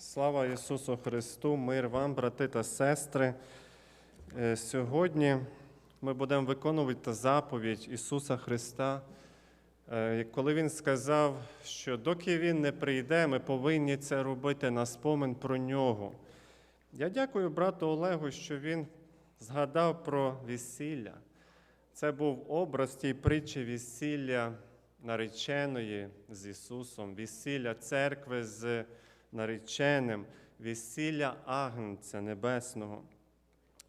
Слава Ісусу Христу, мир вам, брати та сестри. Е, Сьогодні ми будемо виконувати заповідь Ісуса Христа, е, коли Він сказав, що доки Він не прийде, ми повинні це робити на спомин про нього. Я дякую брату Олегу, що він згадав про весілля. Це був образ тієї притчі весілля нареченої з Ісусом, весілля церкви з нареченим, весілля Агнця Небесного.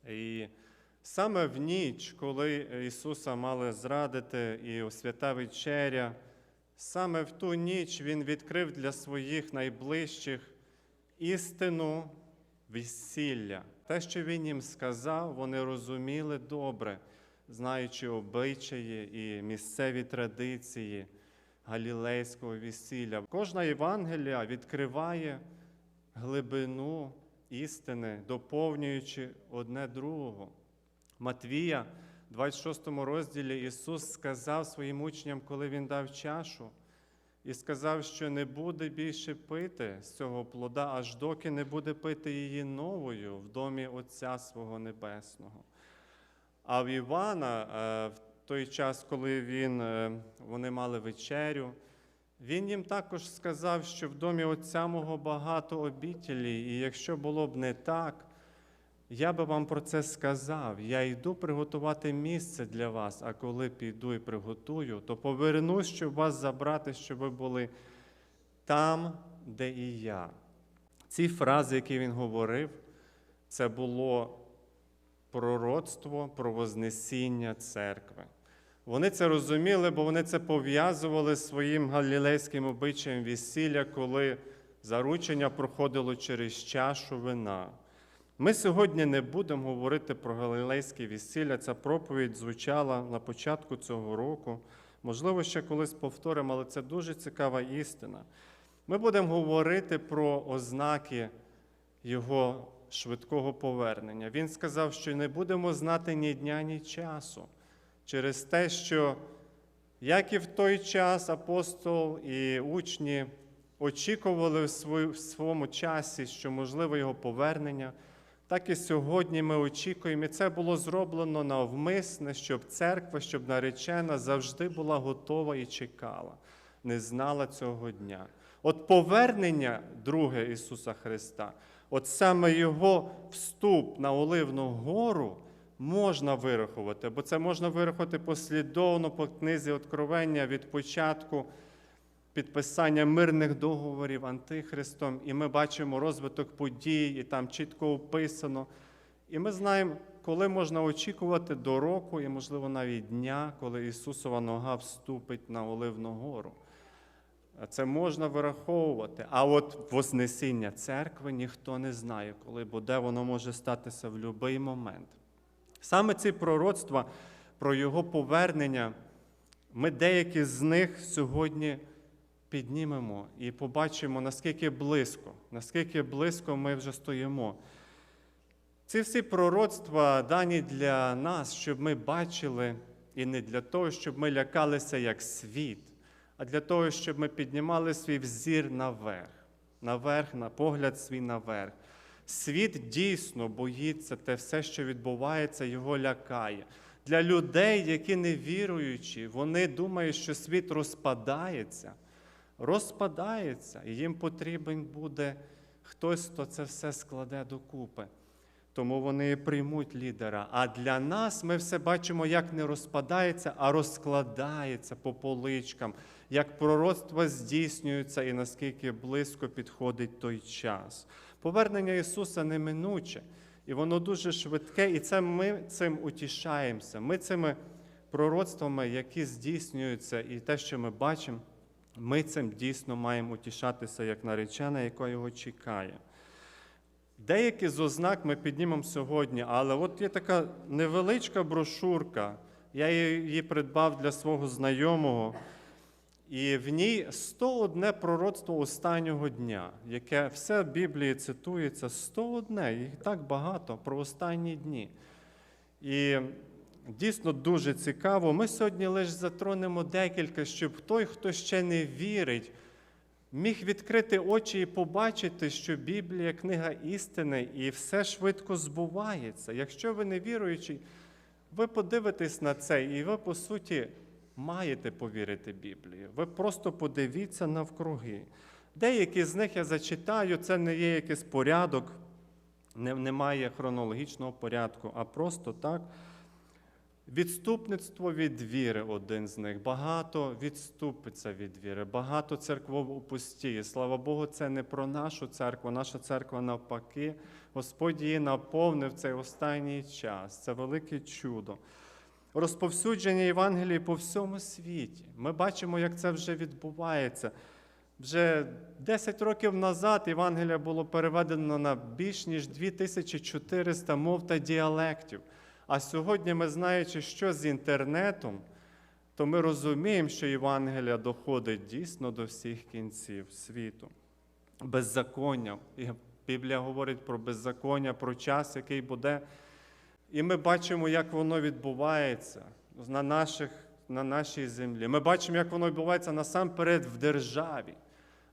І саме в ніч, коли Ісуса мали зрадити і у свята вечеря, саме в ту ніч Він відкрив для своїх найближчих істину весілля. Те, що Він їм сказав, вони розуміли добре, знаючи обичаї і місцеві традиції галілейського весілля. Кожна Євангелія відкриває глибину істини, доповнюючи одне другого. Матвія, 26 розділі, Ісус сказав своїм учням, коли Він дав чашу, і сказав, що не буде більше пити з цього плода, аж доки не буде пити її новою в домі Отця свого Небесного. А в Івана, е, в той час, коли він, е, вони мали вечерю, він їм також сказав, що в домі Отця мого багато обітелі, і якщо було б не так, я би вам про це сказав. Я йду приготувати місце для вас, а коли піду і приготую, то повернусь, щоб вас забрати, щоб ви були там, де і я. Ці фрази, які він говорив, це було пророцтво про Вознесіння церкви. Вони це розуміли, бо вони це пов'язували з своїм галілейським обичаєм весілля, коли заручення проходило через чашу вина. Ми сьогодні не будемо говорити про галілейське весілля. Ця проповідь звучала на початку цього року. Можливо, ще колись повторимо, але це дуже цікава істина. Ми будемо говорити про ознаки його швидкого повернення. Він сказав, що не будемо знати ні дня, ні часу через те, що як і в той час апостол і учні очікували в своєму часі, що можливо його повернення, так і сьогодні ми очікуємо, і це було зроблено навмисне, щоб церква, щоб наречена завжди була готова і чекала, не знала цього дня. От повернення друге Ісуса Христа, от саме Його вступ на Оливну гору можна вирахувати, бо це можна вирахувати послідовно по книзі Откровення від початку підписання мирних договорів Антихристом, і ми бачимо розвиток подій, і там чітко описано. І ми знаємо, коли можна очікувати до року, і, можливо, навіть дня, коли Ісусова нога вступить на Оливну гору. Це можна вираховувати. А от Вознесіння церкви ніхто не знає, коли буде, воно може статися в будь-який момент. Саме ці пророцтва про його повернення, ми деякі з них сьогодні піднімемо і побачимо, наскільки близько, наскільки близько ми вже стоїмо. Ці всі пророцтва дані для нас, щоб ми бачили, і не для того, щоб ми лякалися як світ, а для того, щоб ми піднімали свій взір наверх, наверх, на погляд свій наверх. Світ дійсно боїться те все, що відбувається, його лякає. Для людей, які не віруючі, вони думають, що світ розпадається, розпадається, і їм потрібен буде хтось, хто це все складе докупи. Тому вони приймуть лідера. А для нас ми все бачимо, як не розпадається, а розкладається по поличкам, як пророцтва здійснюються і наскільки близько підходить той час. Повернення Ісуса неминуче, і воно дуже швидке, і це ми цим утішаємося. Ми цими пророцтвами, які здійснюються, і те, що ми бачимо, ми цим дійсно маємо утішатися як наречена, яка його чекає. Деякі з ознак ми піднімемо сьогодні, але от є така невеличка брошурка. Я її придбав для свого знайомого, і в ній 101 пророцтво останнього дня, яке все в Біблії цитується, 101, їх так багато про останні дні. І дійсно дуже цікаво. Ми сьогодні лише затронемо декілька, щоб той, хто ще не вірить, міг відкрити очі і побачити, що Біблія книга істини і все швидко збувається. Якщо ви не віруючий, ви подивитесь на це, і ви, по суті, маєте повірити Біблії. Ви просто подивіться навкруги. Деякі з них я зачитаю, це не є якийсь порядок, немає хронологічного порядку, а просто так. Відступництво від віри один з них. Багато відступиться від віри, багато церков опустіє. Слава Богу, це не про нашу церкву. Наша церква навпаки. Господь її наповнив цей останній час. Це велике чудо. Розповсюдження Євангелії по всьому світі. Ми бачимо, як це вже відбувається. Вже 10 років назад Євангелія було переведено на більш ніж 2400 мов та діалектів. А сьогодні ми, знаючи, що з інтернетом, то ми розуміємо, що Євангелія доходить дійсно до всіх кінців світу. Беззаконня. І Біблія говорить про беззаконня, про час, який буде. І ми бачимо, як воно відбувається на, наших, на нашій землі. Ми бачимо, як воно відбувається насамперед в державі.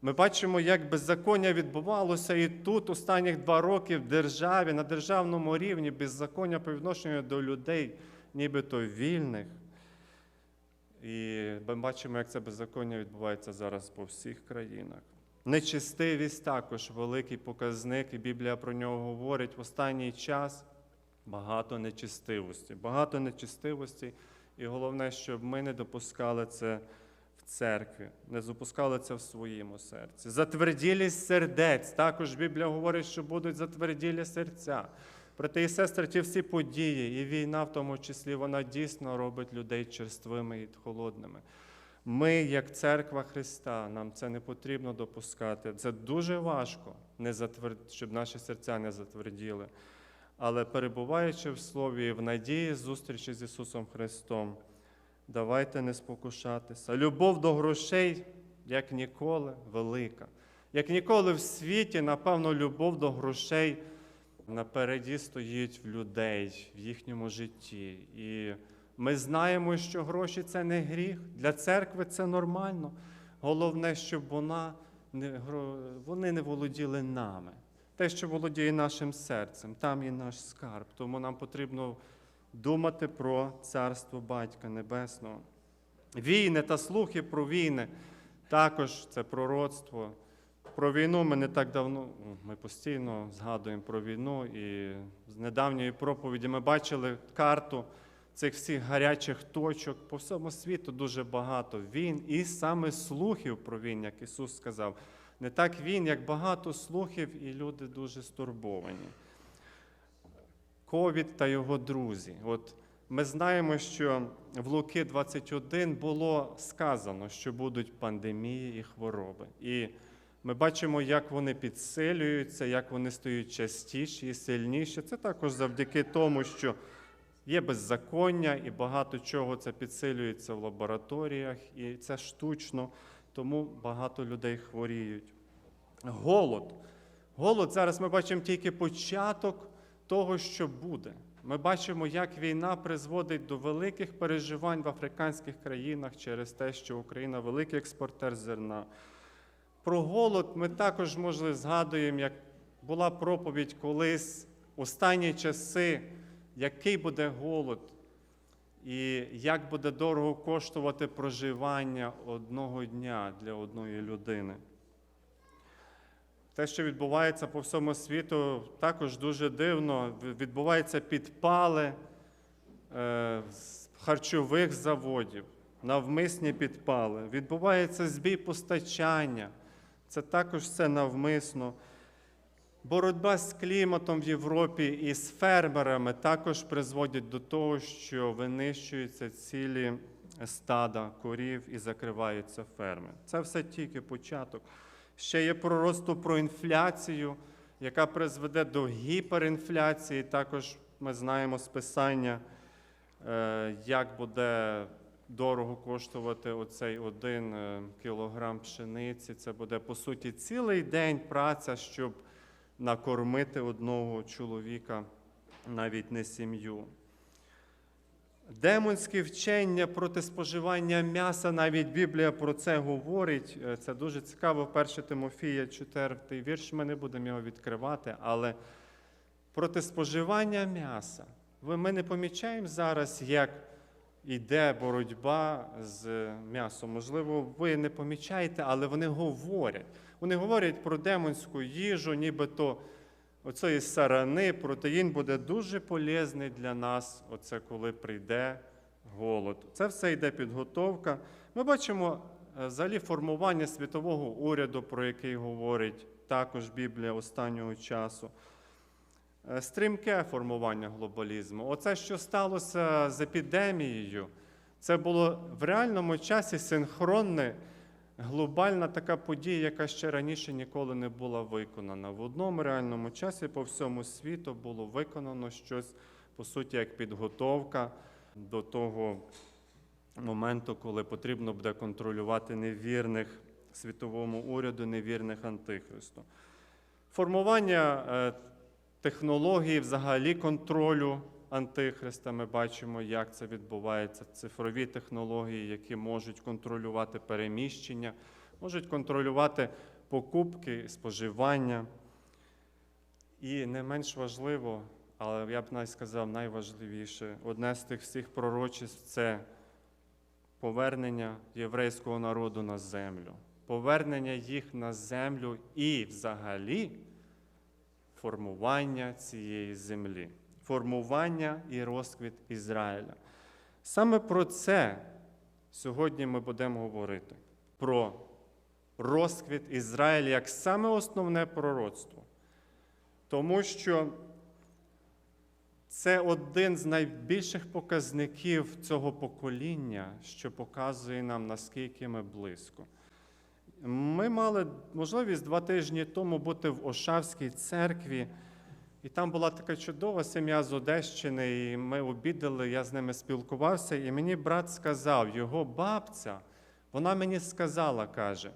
Ми бачимо, як беззаконня відбувалося і тут останніх два роки в державі, на державному рівні, беззаконня по відношенню до людей, нібито вільних. І ми бачимо, як це беззаконня відбувається зараз по всіх країнах. Нечистивість також великий показник, і Біблія про нього говорить в останній час багато нечистивості. Багато нечистивості, і головне, щоб ми не допускали це в церкві, не допускали це в своєму серці. Затверділість сердець. Також Біблія говорить, що будуть затверділі серця. Брати і сестри, ті всі події, і війна в тому числі, вона дійсно робить людей черствими і холодними. Ми, як церква Христа, нам це не потрібно допускати. Це дуже важко, не затвер... щоб наші серця не затверділи. Але перебуваючи в Слові в надії зустрічі з Ісусом Христом, давайте не спокушатися. Любов до грошей, як ніколи, велика. Як ніколи в світі, напевно, любов до грошей напереді стоїть в людей, в їхньому житті. І ми знаємо, що гроші це не гріх. Для церкви це нормально. Головне, щоб вона не, вони не володіли нами. Те, що володіє нашим серцем, там є наш скарб. Тому нам потрібно думати про царство Батька Небесного. Війни та слухи про війни також це пророцтво. Про війну ми не так давно, ну, ми постійно згадуємо про війну, і з недавньої проповіді ми бачили карту цих всіх гарячих точок. По всьому світу дуже багато війн, і саме слухів про війн, як Ісус сказав. Не так він, як багато слухів, і люди дуже стурбовані. Ковід та його друзі. От ми знаємо, що в Луки 21 було сказано, що будуть пандемії і хвороби. І ми бачимо, як вони підсилюються, як вони стають частіші і сильніші. Це також завдяки тому, що є беззаконня і багато чого це підсилюється в лабораторіях, і це штучно, тому багато людей хворіють. Голод. Голод зараз ми бачимо тільки початок того, що буде. Ми бачимо, як війна призводить до великих переживань в африканських країнах через те, що Україна великий експортер зерна. Про голод ми також, можливо, згадуємо, як була проповідь колись останні часи, який буде голод і як буде дорого коштувати проживання одного дня для одної людини. Те, що відбувається по всьому світу, також дуже дивно. Відбуваються підпали е, харчових заводів, навмисні підпали. Відбувається збій постачання. Це також все навмисно. Боротьба з кліматом в Європі і з фермерами також призводять до того, що винищуються цілі стада корів і закриваються ферми. Це все тільки початок. Ще є пророцтво про інфляцію, яка призведе до гіперінфляції. Також ми знаємо з писання, е, як буде дорого коштувати оцей один е, кілограм пшениці. Це буде, по суті, цілий день праця, щоб накормити одного чоловіка, навіть не сім'ю. Демонське вчення проти споживання м'яса, навіть Біблія про це говорить. Е, Це дуже цікаво. 1 Тимофія, 4 вірш, ми не будемо його відкривати, але проти споживання м'яса. Ми не помічаємо зараз, як йде боротьба з м'ясом. Можливо, ви не помічаєте, але вони говорять. Вони говорять про демонську їжу, нібито оцієї сарани, протеїн буде дуже полезний для нас, оце коли прийде голод. Це все йде підготовка. Ми бачимо е, взагалі формування світового уряду, про який говорить також Біблія останнього часу. Е, Стрімке формування глобалізму. Оце, що сталося з епідемією, це було в реальному часі синхронне, глобальна така подія, яка ще раніше ніколи не була виконана. В одному реальному часі по всьому світу було виконано щось, по суті, як підготовка до того моменту, коли потрібно буде контролювати невірних світовому уряду, невірних антихристу. Формування е, технології взагалі контролю антихриста. Ми бачимо, як це відбувається. Цифрові технології, які можуть контролювати переміщення, можуть контролювати покупки, споживання. І не менш важливо, але я б навіть сказав найважливіше, одне з тих всіх пророчеств це повернення єврейського народу на землю, повернення їх на землю і взагалі формування цієї землі, формування і розквіт Ізраїля. Саме про це сьогодні ми будемо говорити: про розквіт Ізраїля як саме основне пророцтво. Тому що це один з найбільших показників цього покоління, що показує нам, наскільки ми близько. Ми мали можливість два тижні тому бути в Ошавській церкві, і там була така чудова сім'я з Одещини, і ми обідали, я з ними спілкувався, і мені брат сказав, його бабця, вона мені сказала, каже,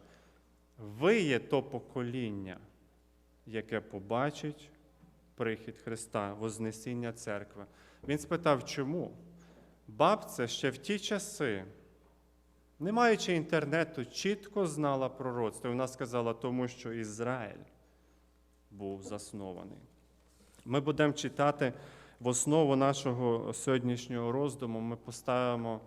ви є то покоління, яке побачить прихід Христа, Вознесіння церкви. Він спитав, чому? Бабця ще в ті часи, не маючи інтернету, чітко знала пророцтво. Вона сказала, тому що Ізраїль був заснований. Ми будемо читати в основу нашого сьогоднішнього роздуму. Ми поставимо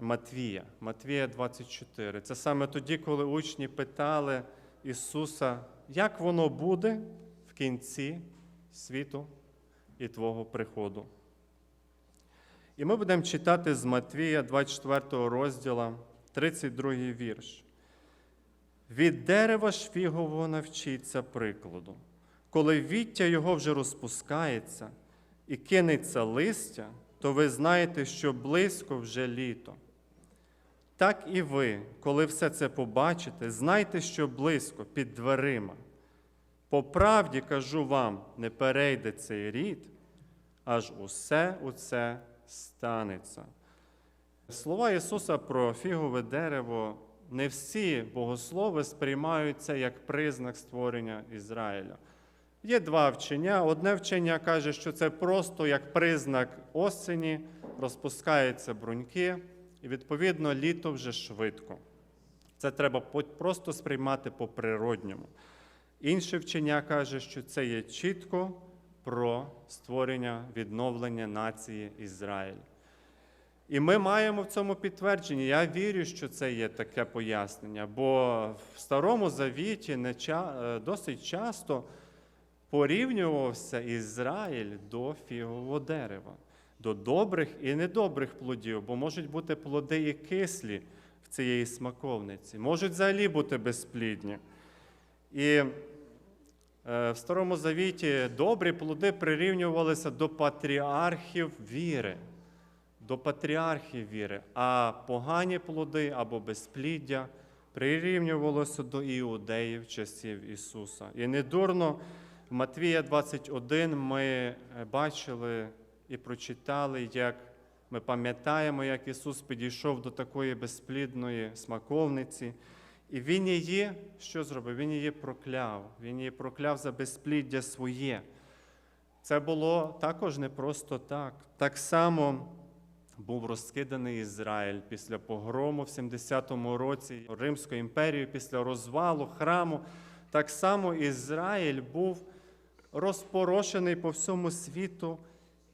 Матвія, Матвія 24. Це саме тоді, коли учні питали Ісуса, як воно буде в кінці світу і Твого приходу. І ми будемо читати з Матвія 24 розділа, 32 вірш. Від дерева ж фігового навчіться прикладу. Коли віття його вже розпускається і кинеться листя, то ви знаєте, що близько вже літо. Так і ви, коли все це побачите, знайте, що близько під дверима. По правді кажу вам, не перейде цей рід, аж усе оце станеться. Слова Ісуса про фігове дерево не всі богослови сприймаються як признак створення Ізраїля. Є два вчення. Одне вчення каже, що це просто як признак осені, розпускаються бруньки, і відповідно літо вже швидко. Це треба просто сприймати по-природньому. Інше вчення каже, що це є чітко про створення відновлення нації Ізраїль. І ми маємо в цьому підтвердження. Я вірю, що це є таке пояснення, бо в Старому Завіті е, досить часто порівнювався Ізраїль до фігового дерева, до добрих і недобрих плодів, бо можуть бути плоди і кислі в цієї смаковниці, можуть взагалі бути безплідні. І е, в Старому Завіті добрі плоди прирівнювалися до патріархів віри, до патріархів віри, а погані плоди або безпліддя прирівнювалося до іудеїв часів Ісуса. І недурно в Матвія 21 ми е, бачили і прочитали, як ми пам'ятаємо, як Ісус підійшов до такої безплідної смаковниці. І Він її, що зробив? Він її прокляв. Він її прокляв за безпліддя своє. Це було також не просто так. Так само був розкиданий Ізраїль після погрому в 70-му році Римської імперії, після розвалу храму. Так само Ізраїль був розпорошений по всьому світу.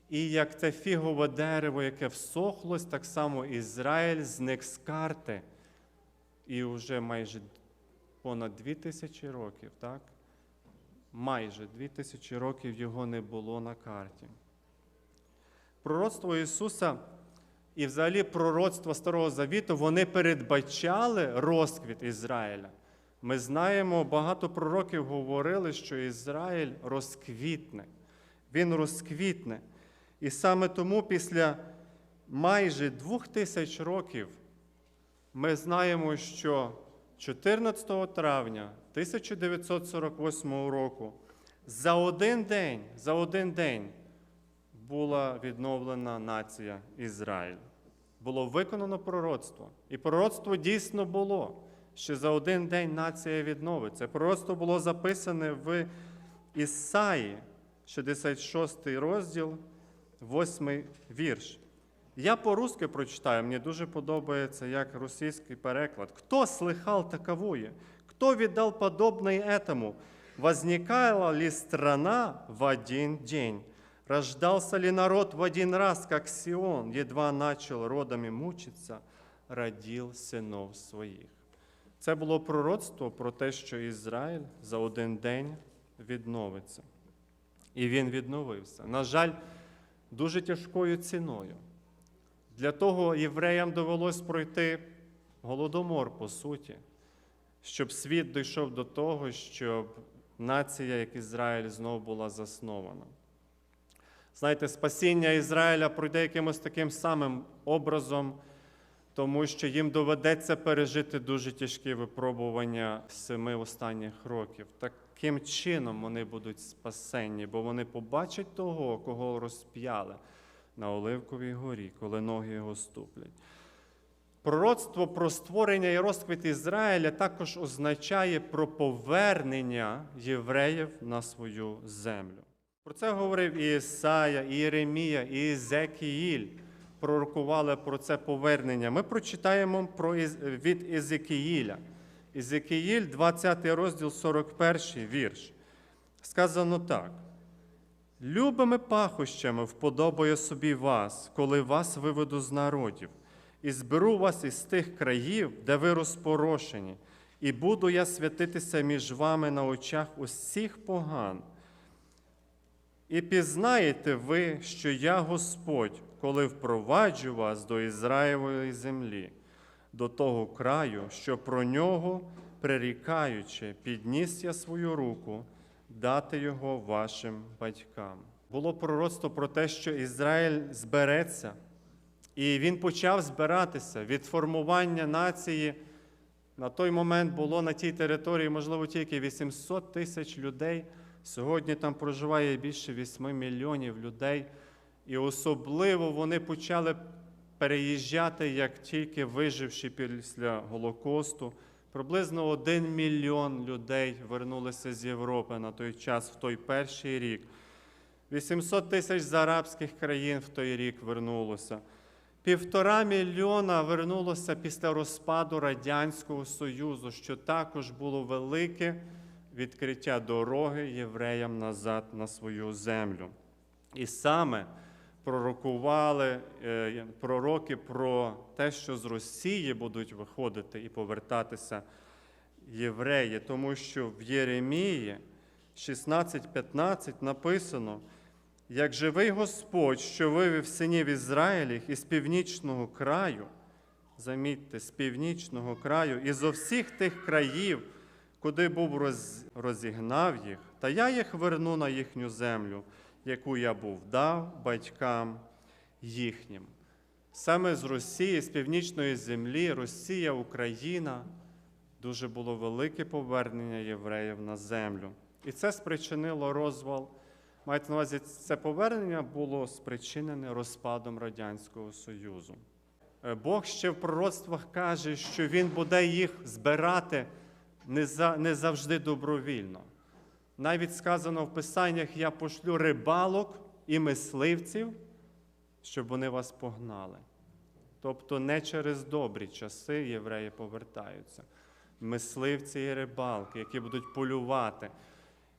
І як те фігове дерево, яке всохлось, так само Ізраїль зник з карти. І вже майже понад дві тисячі років, так? Майже дві тисячі років його не було на карті. Пророцтво Ісуса і взагалі пророцтво Старого Завіту вони передбачали розквіт Ізраїля. Ми знаємо, багато пророків говорили, що Ізраїль розквітне. Він розквітне. І саме тому після майже двох тисяч років ми знаємо, що 14 травня 1948 року за один день, за один день була відновлена нація Ізраїль. Було виконано пророцтво. І пророцтво дійсно було, що за один день нація відновиться. Пророцтво було записане в Ісаї, 66 розділ, 8 вірш. Я по-русски прочитаю, мені дуже подобається як російський переклад. Хто слыхал таковое? Кто видал подобное этому? Возникала ли страна в один день? Рождался ли народ в один раз, как Сион, едва начал родами мучиться, родил синов своїх. Це було пророцтво про те, що Ізраїль за один день відновиться. І він відновився. На жаль, дуже тяжкою ціною. Для того євреям довелось пройти голодомор, по суті, щоб світ дійшов до того, щоб нація, як Ізраїль, знову була заснована. Знаєте, спасіння Ізраїля пройде якимось таким самим образом, тому що їм доведеться пережити дуже тяжкі випробування семи останніх років. Таким чином вони будуть спасенні, бо вони побачать того, кого розп'яли на Оливковій горі, коли ноги його ступлять. Пророцтво про створення і розквіт Ізраїля також означає про повернення євреїв на свою землю. Про це говорив і Ісая, і Єремія, і Ізекіїль. Пророкували про це повернення. Ми прочитаємо про від Ізекіїля. Ізекіїль, 20 розділ, 41 вірш. Сказано так. Любими пахощами вподобаю собі вас, коли вас виведу з народів, і зберу вас із тих країв, де ви розпорошені, і буду я святитися між вами на очах усіх поган. І пізнаєте ви, що я Господь, коли впроваджу вас до Ізраїлевої землі, до того краю, що про нього, прирікаючи, підніс я свою руку, дати його вашим батькам. Було пророцтво про те, що Ізраїль збереться, і він почав збиратися від формування нації. На той момент було на тій території, можливо, тільки 800 тисяч людей. Сьогодні там проживає більше 8 мільйонів людей. І особливо вони почали переїжджати, як тільки виживши після Голокосту. Приблизно один мільйон людей вернулися з Європи на той час, в той перший рік. 800 тисяч з арабських країн в той рік вернулося. Півтора мільйона вернулося після розпаду Радянського Союзу, що також було велике відкриття дороги євреям назад на свою землю. І саме пророкували е, пророки про те, що з Росії будуть виходити і повертатися євреї, тому що в Єремії 16:15 написано: як живий Господь, що вивів синів Ізраїліх із північного краю, замітьте, з північного краю, і зо всіх тих країв, куди був роз- розігнав їх, та я їх верну на їхню землю, яку я був дав батькам їхнім. Саме з Росії, з північної землі, Росія, Україна, дуже було велике повернення євреїв на землю. І це спричинило розвал. Мається на увазі, це повернення було спричинене розпадом Радянського Союзу. Е, Бог ще в пророцтвах каже, що Він буде їх збирати не, за, не завжди добровільно. Навіть сказано в Писаннях: я пошлю рибалок і мисливців, щоб вони вас погнали. Тобто не через добрі часи євреї повертаються. Мисливці і рибалки, які будуть полювати.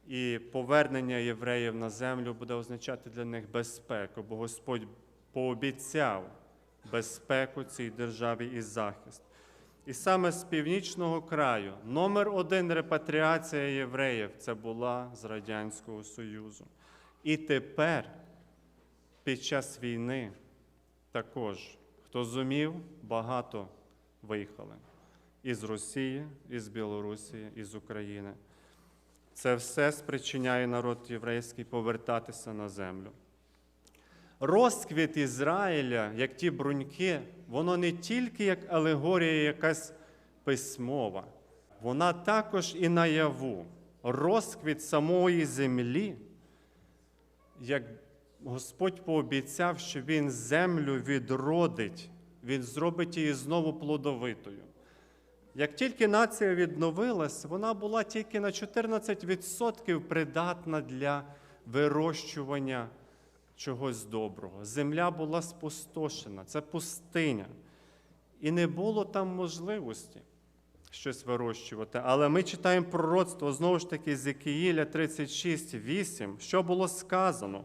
І повернення євреїв на землю буде означати для них безпеку, бо Господь пообіцяв безпеку цій державі і захист. І саме з північного краю номер один репатріація євреїв це була з Радянського Союзу. І тепер, під час війни, також, хто зумів, багато виїхали із Росії, із Білорусі, із України. Це все спричиняє народ єврейський повертатися на землю. Розквіт Ізраїля, як ті бруньки, воно не тільки як алегорія якась письмова, вона також і наяву. Розквіт самої землі, як Господь пообіцяв, що Він землю відродить, Він зробить її знову плодовитою. Як тільки нація відновилась, вона була тільки на 14% придатна для вирощування чогось доброго. Земля була спустошена, це пустиня. І не було там можливості щось вирощувати. Але ми читаємо пророцтво знову ж таки з Ікіїля 36:8, що було сказано.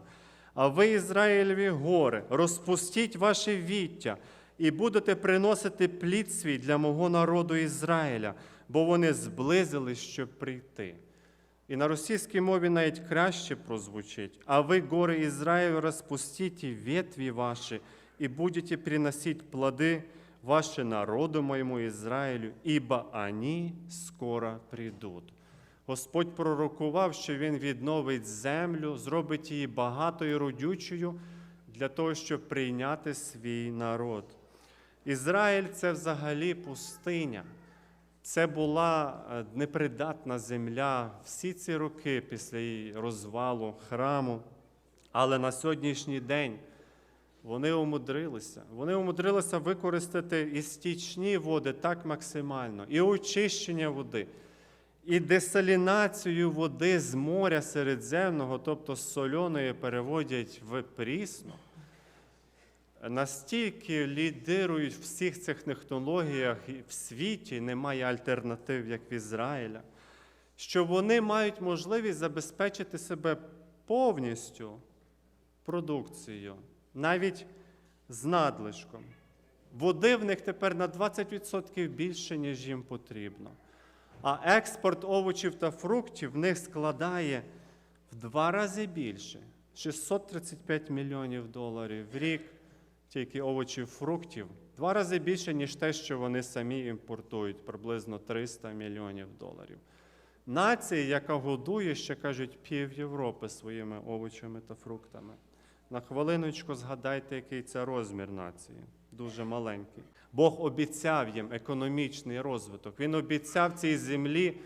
А ви, Ізраїлеві гори, розпустіть ваше віття і будете приносити плід свій для мого народу Ізраїля, бо вони зблизились, щоб прийти. І на російській мові навіть краще прозвучить. А ви, гори Израиля, распустите ветви ваши, и будете приносить плоды ваши народу моєму Ізраїлю, ібо они скоро прийдуть. Господь пророкував, що Він відновить землю, зробить її багатою родючою для того, щоб прийняти свій народ. Ізраїль це взагалі пустиня. Це була е, непридатна земля всі ці роки після її розвалу храму. Але на сьогоднішній день вони умудрилися. Вони умудрилися використати і стічні води так максимально, і очищення води, і десалінацію води з моря Середземного, тобто з сольоної переводять в прісну настільки лідирують в всіх цих технологіях в світі, немає альтернатив, як в Ізраїля, що вони мають можливість забезпечити себе повністю продукцією, навіть з надлишком. Води в них тепер на 20% більше, ніж їм потрібно. А експорт овочів та фруктів в них складає в два рази більше 635 мільйонів доларів в рік тільки овочів, фруктів, два рази більше, ніж те, що вони самі імпортують, приблизно 300 мільйонів доларів. Нація, яка годує, ще кажуть, пів Європи своїми овочами та фруктами. На хвилиночку згадайте, який це розмір нації. Дуже маленький. Бог обіцяв їм економічний розвиток. Він обіцяв цій землі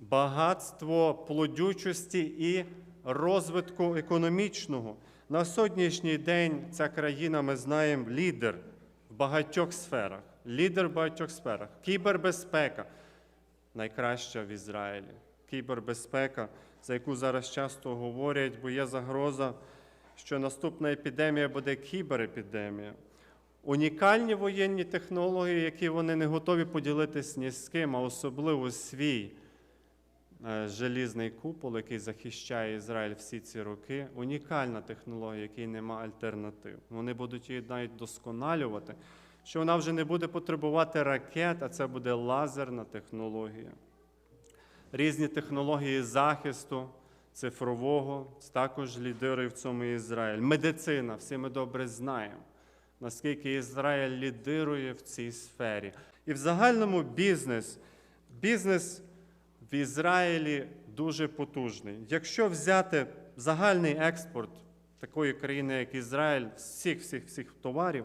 багатство плодючості і розвитку економічного. На сьогоднішній день ця країна, ми знаємо, лідер в багатьох сферах. Лідер в багатьох сферах. Кібербезпека найкраща в Ізраїлі. Кібербезпека, за яку зараз часто говорять, бо є загроза, що наступна епідемія буде кіберепідемія. Унікальні воєнні технології, які вони не готові поділитися ні з ким, а особливо свій желізний купол, який захищає Ізраїль всі ці роки. Унікальна технологія, якій нема альтернатив. Вони будуть її навіть досконалювати, що вона вже не буде потребувати ракет, а це буде лазерна технологія. Різні технології захисту цифрового, також лідирує в цьому Ізраїль. Медицина, всі ми добре знаємо, наскільки Ізраїль лідирує в цій сфері. І в загальному бізнес. Бізнес в Ізраїлі дуже потужний. Якщо взяти загальний експорт такої країни, як Ізраїль, всіх всіх всіх товарів,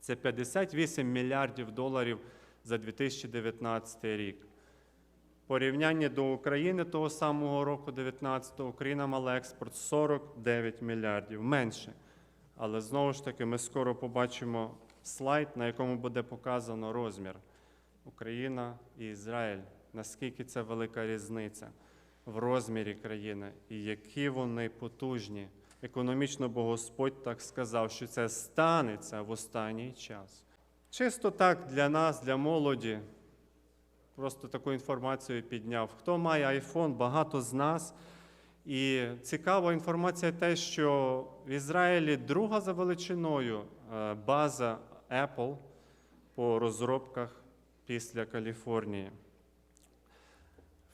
це 58 мільярдів доларів за 2019 рік. Порівняння до України того самого року, 19-го, Україна мала експорт 49 мільярдів, менше. Але знову ж таки, ми скоро побачимо слайд, на якому буде показано розмір Україна і Ізраїль. Наскільки це велика різниця в розмірі країни, і які вони потужні економічно, бо Господь так сказав, що це станеться в останній час. Чисто так для нас, для молоді, просто таку інформацію підняв. Хто має iPhone, багато з нас. І цікава інформація те, що в Ізраїлі друга за величиною е, база Apple по розробках після Каліфорнії.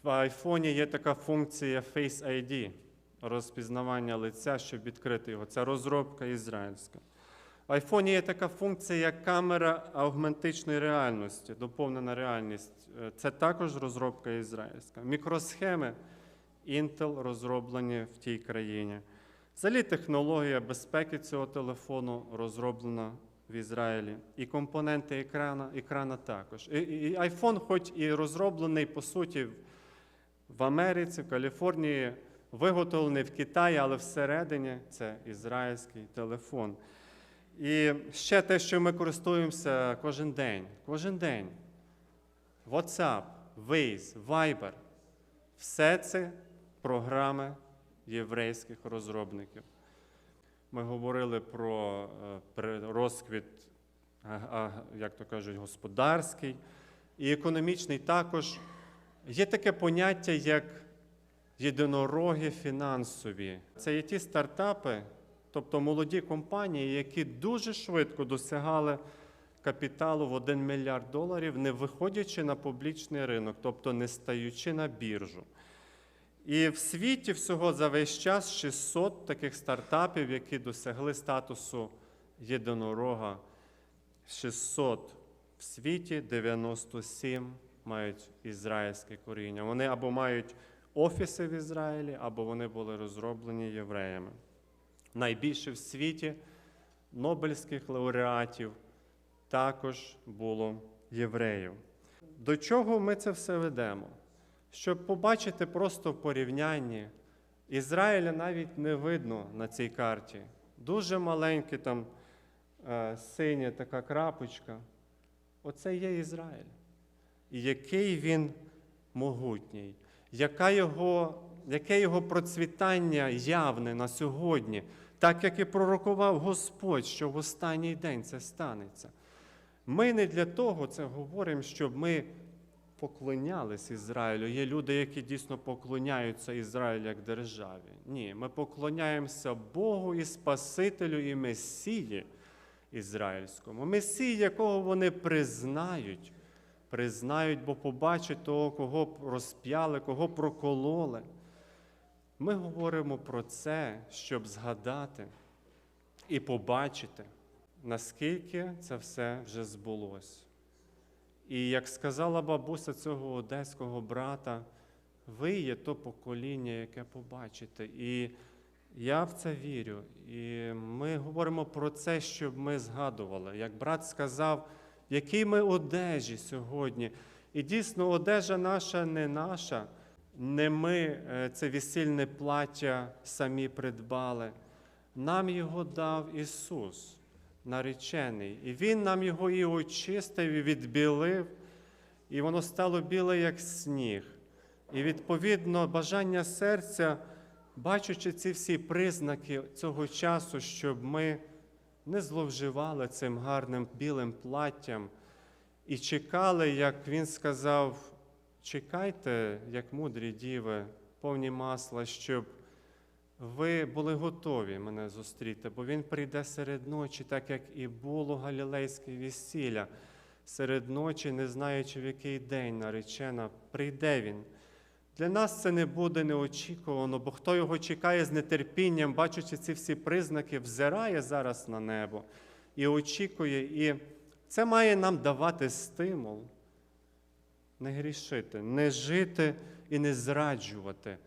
В айфоні є така функція Face ID, розпізнавання лиця, щоб відкрити його. Це розробка ізраїльська. В айфоні є така функція, як камера аугментичної реальності, доповнена реальність. Е, Це також розробка ізраїльська. Мікросхеми Intel розроблені в тій країні. Взагалі технологія безпеки цього телефону розроблена в Ізраїлі. І компоненти екрана, екрана також. І, і, і iPhone, хоч і розроблений, по суті, в Америці, в Каліфорнії, виготовлений в Китаї, але всередині це ізраїльський телефон. І ще те, що ми користуємося кожен день. Кожен день. WhatsApp, Waze, Viber. Все це програми єврейських розробників. Ми говорили про е, розквіт, а, а, як то кажуть, господарський і економічний також. Є таке поняття, як єдинороги фінансові. Це є ті стартапи, тобто молоді компанії, які дуже швидко досягали капіталу в 1 мільярд доларів, не виходячи на публічний ринок, тобто не стаючи на біржу. І в світі всього за весь час 600 таких стартапів, які досягли статусу єдинорога. 600 в світі, 97 мають ізраїльське коріння. Вони або мають офіси в Ізраїлі, або вони були розроблені євреями. Найбільше в світі Нобелівських лауреатів також було євреїв. До чого ми це все ведемо? Щоб побачити просто в порівнянні, Ізраїля навіть не видно на цій карті. Дуже маленька там е, синя така крапочка. Оце є Ізраїль. І який він могутній, яка його, яке його процвітання явне на сьогодні, так як і пророкував Господь, що в останній день це станеться. Ми не для того це говоримо, щоб ми поклонялись Ізраїлю. Є люди, які дійсно поклоняються Ізраїлю як державі. Ні, ми поклоняємося Богу і Спасителю і Месії ізраїльському. Месії, якого вони признають, признають, бо побачать того, кого розп'яли, кого прокололи. Ми говоримо про це, щоб згадати і побачити, наскільки це все вже збулось. І як сказала бабуся цього одеського брата, ви є то покоління, яке побачите. І я в це вірю. І ми говоримо про це, щоб ми згадували. Як брат сказав, якій ми одежі сьогодні. І дійсно, одежа наша не наша. Не ми е, це весільне плаття самі придбали. Нам його дав Ісус, наречений. І Він нам його і очистив, і відбілив, і воно стало біле, як сніг. І відповідно бажання серця, бачачи ці всі признаки цього часу, щоб ми не зловживали цим гарним білим платтям і чекали, як він сказав, чекайте, як мудрі діви, повні масла, щоб ви були готові мене зустріти, бо він прийде серед ночі, так як і було галілейське весілля. Серед ночі, не знаючи, в який день наречена, прийде він. Для нас це не буде неочікувано, бо хто його чекає з нетерпінням, бачачи ці всі признаки, взирає зараз на небо і очікує. І це має нам давати стимул не грішити, не жити і не зраджувати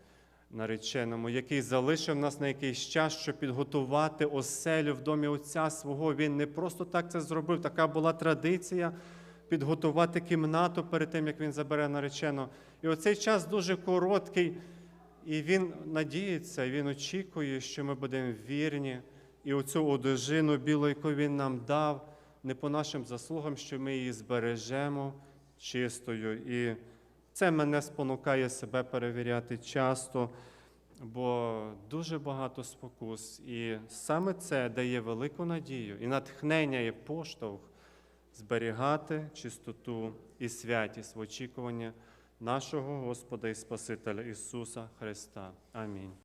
нареченому, який залишив нас на якийсь час, щоб підготувати оселю в домі Отця свого. Він не просто так це зробив, така була традиція підготувати кімнату перед тим, як він забере наречену. І оцей час дуже короткий, і він надіється, і він очікує, що ми будемо вірні. І оцю одежину білу, яку він нам дав, не по нашим заслугам, що ми її збережемо чистою. І це мене спонукає себе перевіряти часто. бо дуже багато спокус, і саме це дає велику надію і натхнення і поштовх зберігати чистоту і святість в очікуванні нашого Господа і Спасителя Ісуса Христа. Амінь.